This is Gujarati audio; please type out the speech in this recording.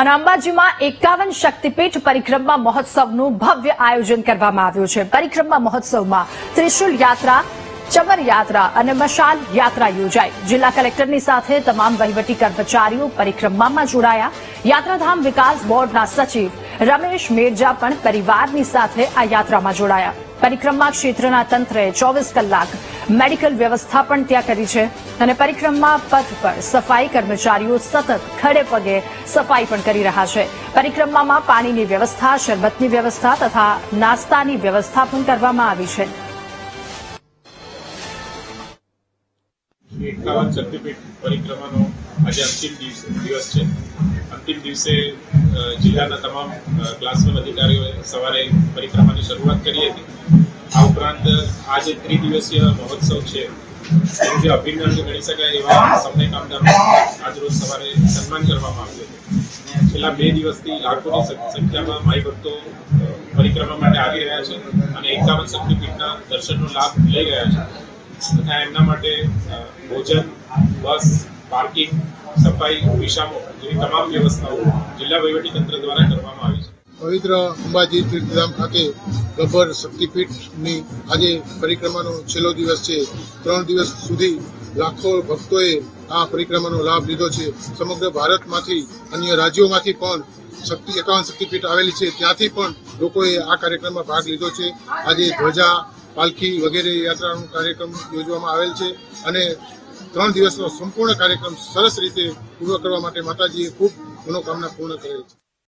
અને અંબાજીમાં એકાવન શક્તિપીઠ પરિક્રમા મહોત્સવનું ભવ્ય આયોજન કરવામાં આવ્યું છે. પરિક્રમા મહોત્સવમાં ત્રિશુલ યાત્રા, ચમર યાત્રા અને મશાલ યાત્રા યોજાઈ. જિલ્લા કલેક્ટરની સાથે તમામ વહીવટી કર્મચારીઓ પરિક્રમામાં જોડાયા. યાત્રાધામ વિકાસ બોર્ડના સચિવ રમેશ મેરજા પણ પરિવારની સાથે આ યાત્રામાં જોડાયા. પરિક્રમા ક્ષેત્રના તંત્રએ ચોવીસ કલાક મેડિકલ વ્યવસ્થા પણ ત્યાં કરી છે અને પરિક્રમા પથ પર સફાઈ કર્મચારીઓ સતત ખડે પગે સફાઈ પણ કરી રહ્યા છે. પરિક્રમામાં પાણીની વ્યવસ્થા, શરબતની વ્યવસ્થા તથા નાસ્તાની વ્યવસ્થા પણ કરવામાં આવી છે. અંતિમ દિવસે જિલ્લાના તમામ ક્લાસરૂમ અધિકારીઓએ સવારે પરિક્રમાની શરૂઆત કરી હતી. આ ઉપરાંત આ જે ત્રિદિવસીય મહોત્સવ છે. જે અભિન્ન અંગ ગણી શકાય એવા સફાઈ કામદારોનું આજરોજ સવારે સન્માન કરવામાં આવ્યું છેલ્લા બે દિવસથી લાખોની સંખ્યામાં માઈ ભક્તો પરિક્રમા માટે આવી રહ્યા છે અને એકાવન શક્તિપીઠના દર્શનનો લાભ લઈ રહ્યા છે. તથા એમના માટે ભોજન, બસ, પાર્કિંગ, સફાઈ, વિશામો જેવી તમામ વ્યવસ્થાઓ જિલ્લા વહીવટીતંત્ર દ્વારા કરવામાં આવી પવિત્ર અંબાજી તીર્થધામ ખાતે ગબ્બર શક્તિપીઠની આજે પરિક્રમાનો છેલ્લો દિવસ છે. ત્રણ દિવસ સુધી લાખો ભક્તોએ આ પરિક્રમાનો લાભ લીધો છે. સમગ્ર ભારતમાંથી, અન્ય રાજ્યોમાંથી પણ શક્તિ, એકાવન શક્તિપીઠ આવેલી છે. ત્યાંથી પણ લોકોએ આ કાર્યક્રમમાં ભાગ લીધો છે. આજે ધ્વજા, પાલખી વગેરે યાત્રાનો કાર્યક્રમ યોજવામાં આવેલ છે અને ત્રણ દિવસનો સંપૂર્ણ કાર્યક્રમ સરસ રીતે પૂર્ણ કરવા માટે માતાજીએ ખૂબ મનોકામના પૂર્ણ કરેલ છે.